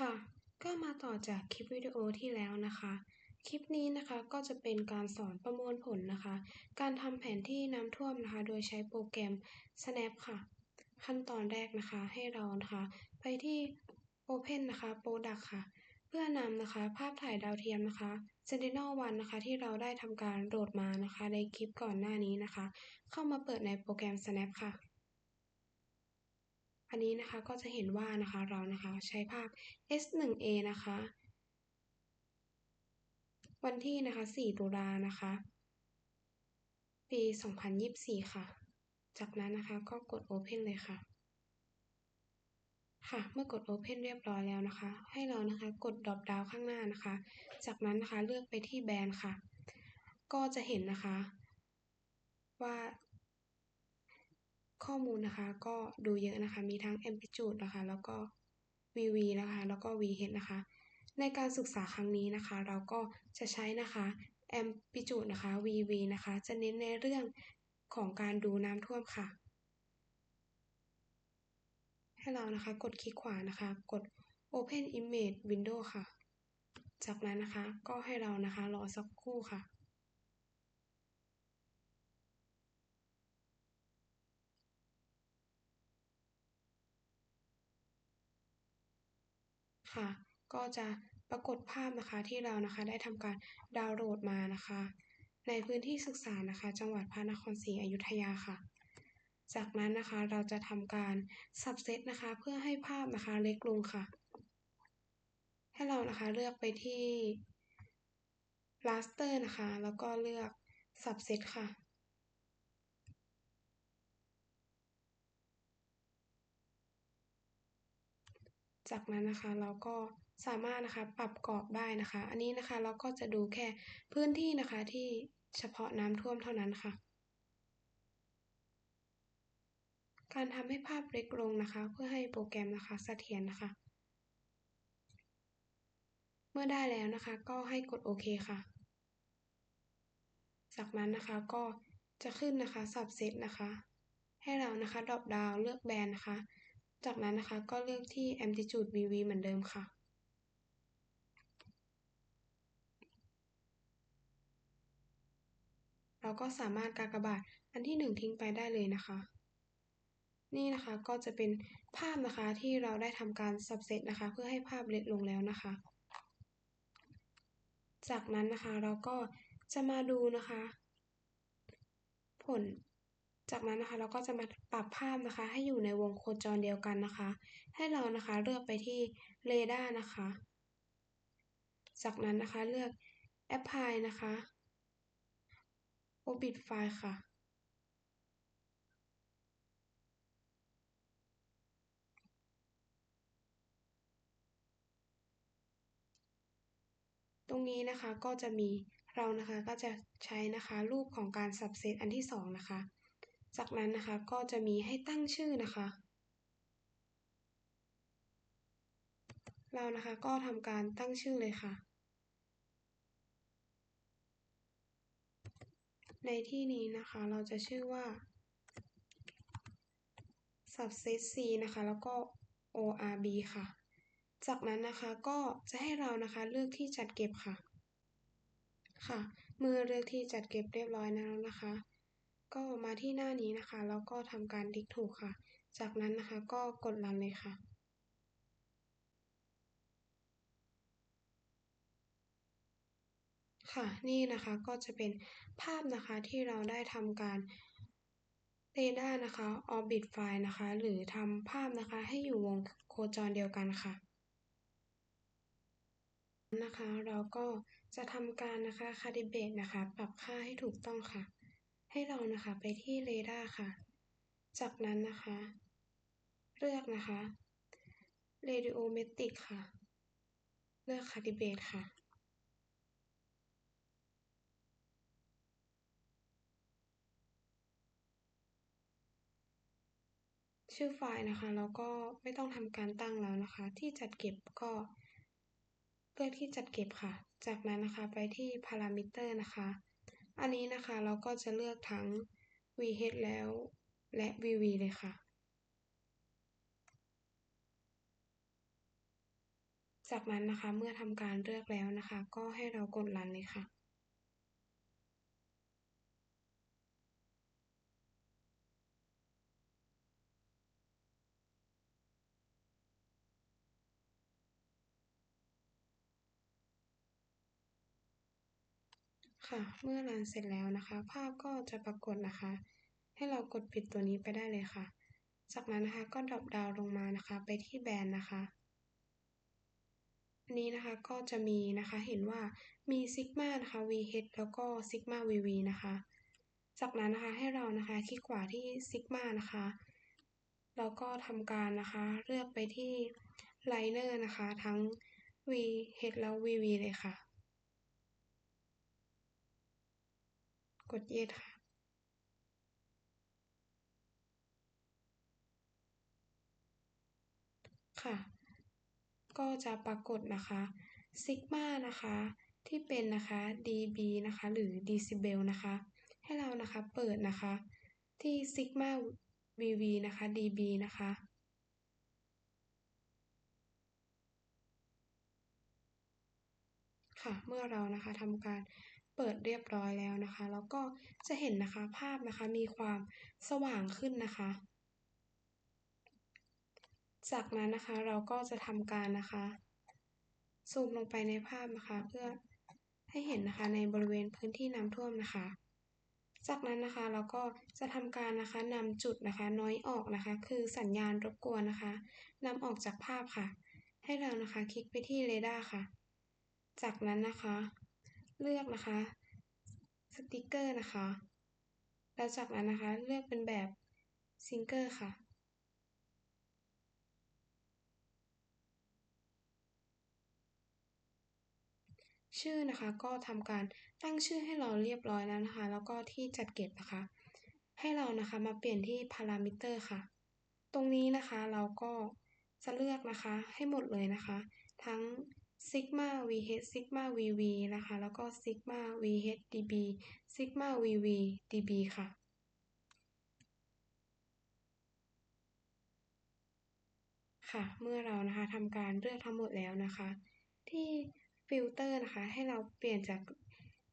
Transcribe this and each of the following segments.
ค่ะ ก็มาต่อจากคลิปวิดีโอที่แล้วนะคะ คลิปนี้นะคะก็จะเป็นการสอนประมวลผลนะคะ การทำแผนที่น้ำท่วมนะคะ โดยใช้โปรแกรม Snap ค่ะ ขั้นตอนแรกนะคะให้เรานะคะ ไปที่ Open นะคะ Product ค่ะ เพื่อนำนะคะภาพถ่ายดาวเทียมนะคะ Sentinel-1 นะคะ ที่เราได้ทำการโหลดมานะคะ ในคลิปก่อนหน้านี้นะคะ เข้ามาเปิดในโปรแกรม Snap ค่ะ อันนี้นะคะก็จะเห็นว่านะคะเรานะคะใช้ภาพ S1A นะคะ วันที่นะคะ 4 ตุลานะคะ ปี 2024 ค่ะ จากนั้นนะคะก็กด Open เลยค่ะ ค่ะ เมื่อกด Open เรียบร้อยแล้วนะคะ ให้เรานะคะกด Drop Down ข้างหน้านะคะ จากนั้นนะคะเลือกไปที่แบรนด์ค่ะ ก็จะเห็นนะคะว่า ข้อมูลนะคะ ก็ดูเยอะนะคะ มีทั้ง Amplitude นะคะ แล้วก็ VV นะคะ แล้วก็ VH นะคะ ในการศึกษาครั้งนี้นะคะ เราก็จะใช้นะคะ Amplitude นะคะ VV นะคะ จะเน้นในเรื่องของการดูน้ำท่วมค่ะ ให้เรานะคะกดคลิกขวานะคะ กด Open Image Window ค่ะ จากนั้นนะคะก็ให้เรานะคะรอสักครู่ค่ะ ค่ะ ก็จะปรากฏภาพนะคะที่เรานะคะได้ทำการดาวน์โหลดมานะคะ ในพื้นที่ศึกษานะคะ จังหวัดพระนครศรีอยุธยาค่ะ จากนั้นนะคะเราจะทำการสับเซตนะคะ เพื่อให้ภาพนะคะเล็กลงค่ะ ให้เรานะคะเลือกไปที่ raster นะคะ แล้วก็เลือก subset ค่ะ จากนั้นนะคะเราก็สามารถนะคะปรับกรอบได้นะคะ อันนี้นะคะเราก็จะดูแค่พื้นที่นะคะที่เฉพาะน้ำท่วมเท่านั้นค่ะ การทำให้ภาพเล็กลงนะคะ เพื่อให้โปรแกรมนะคะเสถียรนะคะ เมื่อได้แล้วนะคะ ก็ให้กดโอเคค่ะ จากนั้นนะคะก็จะขึ้นนะคะ subset นะคะ ให้เรานะคะ drop down เลือกแบรนด์นะคะ จากนั้นนะคะก็เลือกที่ amplitude VV เหมือนเดิมค่ะ เราก็สามารถกากบาทอันที่หนึ่งทิ้งไปได้เลยนะคะ นี่นะคะก็จะเป็นภาพนะคะที่เราได้ทำการ subset นะคะ เพื่อให้ภาพเล็กลงแล้วนะคะ จากนั้นนะคะเราก็จะมาดูนะคะ ผล จากนั้นนะคะเราก็จะมาปรับภาพนะคะ ให้อยู่ในวงโคจรเดียวกันนะคะ ให้เรานะคะเลือกไปที่เรดาร์นะคะ จากนั้นนะคะเลือก apply นะคะ orbit file ค่ะ ตรงนี้นะคะก็จะมีเรานะคะก็จะใช้นะคะรูปของการ subset อันที่สองนะคะ จากนั้นนะคะก็จะมีให้ตั้งชื่อนะคะ เรานะคะก็ทำการตั้งชื่อเลยค่ะ ในที่นี้นะคะเราจะชื่อว่า subset C นะคะแล้วก็ ORB ค่ะ จากนั้นนะคะก็จะให้เรานะคะเลือกที่จัดเก็บค่ะ ค่ะ เมื่อเลือกที่จัดเก็บเรียบร้อยแล้วนะคะ ก็มาที่หน้านี้นะคะ แล้วก็ทำการติ๊กถูกค่ะ จากนั้นนะคะก็กดรันเลยค่ะ ค่ะนี่นะคะก็จะเป็นภาพนะคะที่เราได้ทำการเรดาร์นะคะ orbit file นะคะ หรือทำภาพนะคะให้อยู่วงโคจรเดียวกันค่ะนะคะ เราก็จะทำการนะคะ calibrate นะคะ ปรับค่าให้ถูกต้องค่ะ ให้เรานะคะไปที่เรดาร์ค่ะ จากนั้นนะคะ เลือกนะคะ radiometric ค่ะ เลือก calibrate ค่ะ ชื่อไฟล์นะคะเราก็ไม่ต้องทำการตั้งแล้วนะคะ ที่จัดเก็บก็เลือกที่จัดเก็บค่ะ จากนั้นนะคะไปที่ parameter นะคะ อันนี้นะคะเราก็จะเลือกทั้ง VH แล้วและ VV เลยค่ะ จากนั้นนะคะเมื่อทำการเลือกแล้วนะคะ ก็ให้เรากดรันเลยค่ะ ค่ะ เมื่อรันเสร็จแล้วนะคะ ภาพก็จะปรากฏนะคะ ให้เรากดปิดตัวนี้ไปได้เลยค่ะ จากนั้นนะคะก็ดรอปดาวลงมานะคะ ไปที่แบรนด์นะคะอันนี้นะคะก็จะมีนะคะเห็นว่ามีซิกมานะคะ VH แล้วก็ซิกมา VV นะคะ จากนั้นนะคะให้เรานะคะคลิกขวาที่ซิกมานะคะแล้วก็ทำการนะคะเลือกไปที่ไลเนอร์นะคะ ทั้ง VH แล้ว VV เลยค่ะ กด yes ค่ะ ค่ะ ก็จะปรากฏนะคะซิกมานะคะที่เป็นนะคะ dB นะคะหรือ decibel นะคะ ให้เรานะคะเปิดนะคะที่ sigma VV นะคะ dB นะคะค่ะ เมื่อเรานะคะทำการ เปิดเรียบร้อยแล้วนะคะ แล้วก็จะเห็นนะคะภาพนะคะมีความสว่างขึ้นนะคะ จากนั้นนะคะเราก็จะทำการนะคะซูมลงไปในภาพนะคะ เพื่อให้เห็นนะคะในบริเวณพื้นที่น้ำท่วมนะคะ จากนั้นนะคะเราก็จะทำการนะคะนำจุดนะคะน้อยออกนะคะ คือสัญญาณรบกวนนะคะนำออกจากภาพค่ะ ให้เรานะคะคลิกไปที่เรดาร์ค่ะ จากนั้นนะคะ เลือกนะคะสติกเกอร์นะคะ แล้วจากนั้นนะคะเลือกเป็นแบบซิงเกอร์ค่ะ ชื่อนะคะก็ทำการตั้งชื่อให้เราเรียบร้อยแล้วนะคะ แล้วก็ที่จัดเก็บนะคะ ให้เรานะคะมาเปลี่ยนที่พารามิเตอร์ค่ะ ตรงนี้นะคะเราก็จะเลือกนะคะให้หมดเลยนะคะ ทั้ง sigma vh sigma vv นะคะ แล้วก็ sigma vh db sigma vv db ค่ะ ค่ะ เมื่อเรานะคะทำการเลือกทั้งหมดแล้วนะคะ ที่ฟิลเตอร์นะคะ ให้เราเปลี่ยนจาก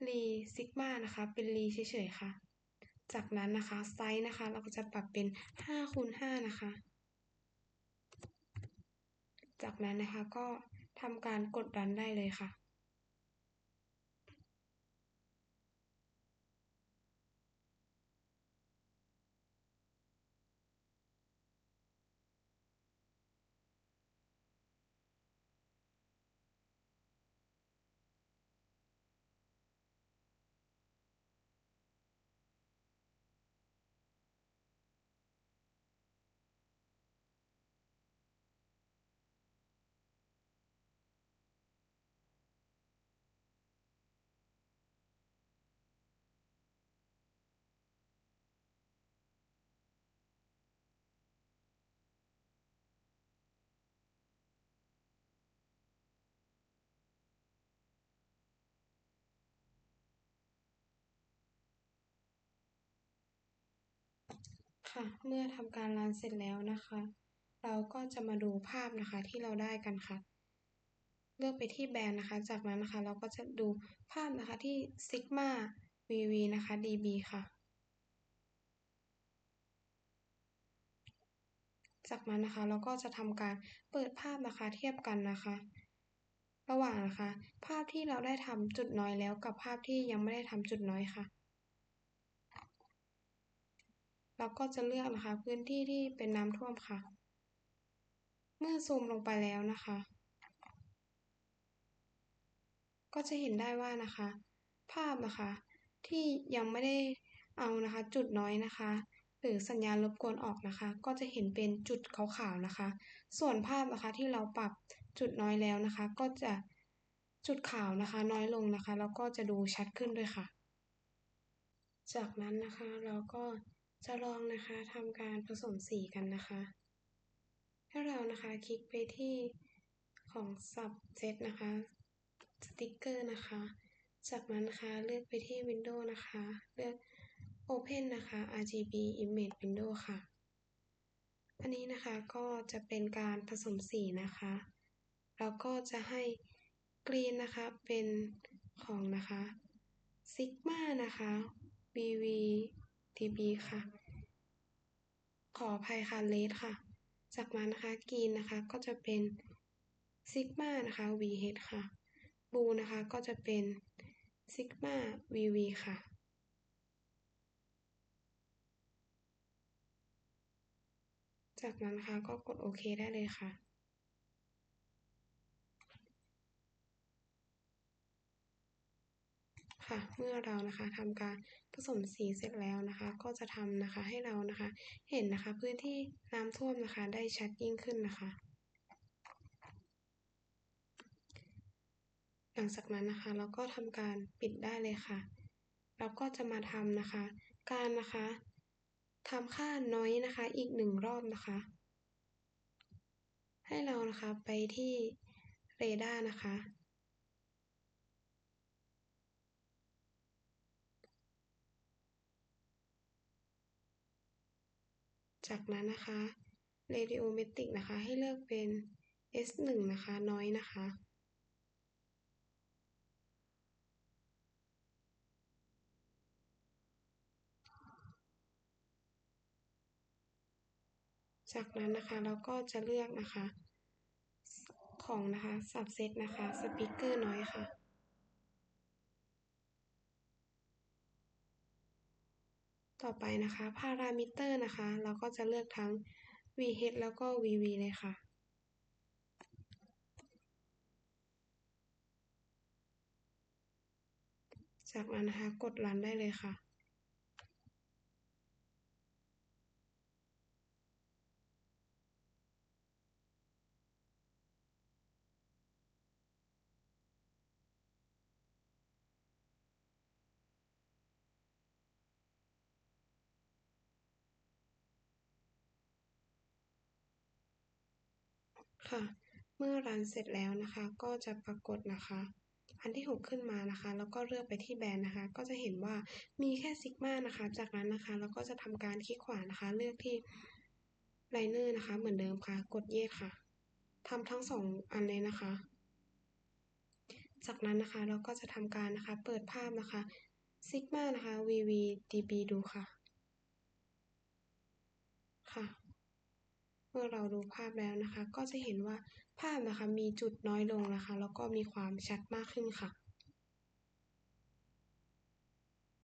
รีซิกมานะคะ เป็นรีเฉยๆค่ะ จากนั้นนะคะไซส์นะคะ เราก็จะปรับเป็น5คูณ5นะคะ จากนั้นนะคะก็ ทำการกดดันได้เลยค่ะ ค่ะ เมื่อทำการรันเสร็จแล้วนะคะ เราก็จะมาดูภาพนะคะที่เราได้กันค่ะ เลือกไปที่แบรนด์นะคะ จากนั้นนะคะ เราก็จะดูภาพนะคะที่ sigma vv นะคะ db ค่ะ จากนั้นนะคะเราก็จะทำการเปิดภาพนะคะเทียบกันนะคะระหว่างนะคะ ภาพที่เราได้ทำจุดน้อยแล้วกับภาพที่ยังไม่ได้ทำจุดน้อยค่ะ เราก็จะเลือกนะคะ พื้นที่ที่เป็นน้ำท่วมค่ะ เมื่อซูมลงไปแล้วนะคะ ก็จะเห็นได้ว่านะคะ ภาพนะคะที่ยังไม่ได้เอานะคะ จุดน้อยนะคะ หรือสัญญาณรบกวนออกนะคะ ก็จะเห็นเป็นจุดขาวๆนะคะ ส่วนภาพนะคะที่เราปรับจุดน้อยแล้วนะคะ ก็จะจุดขาวนะคะน้อยลงนะคะ แล้วก็จะดูชัดขึ้นด้วยค่ะ จากนั้นนะคะเราก็ จะลองนะคะทำการผสมสีกันนะคะให้เรานะคะคลิกไปที่ของ subset นะคะสติกเกอร์นะคะ จากนั้นนะคะเลือกไปที่ Windows นะคะ เลือก Open นะคะ RGB Image Window ค่ะ อันนี้นะคะก็จะเป็นการผสมสีนะคะ แล้วก็จะให้กรีนนะคะเป็นของนะคะซิกมานะคะ BV TB ค่ะ ขออภัยค่ะเลสค่ะ จากนั้นนะคะกีนนะคะก็จะเป็นซิกมานะคะ VH ค่ะบูนะคะก็จะเป็นซิกมา VV ค่ะ จากนั้นนะคะก็กดโอเคได้เลยค่ะ ค่ะเมื่อเรานะคะทำการผสมสีเสร็จแล้วนะคะ ก็จะทำนะคะให้เรานะคะ เห็นนะคะพื้นที่น้ำท่วมนะคะ ได้ชัดยิ่งขึ้นนะคะ หลังจากนั้นนะคะเราก็ทำการปิดได้เลยค่ะเราก็จะมาทำนะคะ การนะคะทำค่าน้อยนะคะอีกหนึ่งรอบนะคะ ให้เรานะคะไปที่เรดาร์นะคะ จากนั้นนะคะ Radiometric นะคะ ให้เลือกเป็น S1 นะคะ น้อยนะคะ จากนั้นนะคะเราก็จะเลือกนะคะ ของนะคะ subset นะคะ speaker น้อยค่ะ ต่อไปนะคะพารามิเตอร์นะคะ เราก็จะเลือกทั้ง VH แล้วก็ VV เลยค่ะ จากนั้นนะคะกดรันได้เลยค่ะ ค่ะ เมื่อรันเสร็จแล้วนะคะ ก็จะปรากฏนะคะ อันที่ 6 ขึ้นมานะคะ แล้วก็เลือกไปที่แบรนด์นะคะ ก็จะเห็นว่ามีแค่ซิกมานะคะ จากนั้นนะคะเราก็จะทำการคลิกขวานะคะ เลือกที่ไลเนอร์นะคะ เหมือนเดิมค่ะ กดเยสค่ะทำทั้งสองอันเลยนะคะ จากนั้นนะคะเราก็จะทำการนะคะ เปิดภาพนะคะซิกมานะคะ VVDB ดูค่ะ ค่ะ มื่อเราดูภาพแล้วนะคะ ก็จะเห็นว่าภาพนะคะมีจุดน้อยลงนะคะ แล้วก็มีความชัดมากขึ้นค่ะ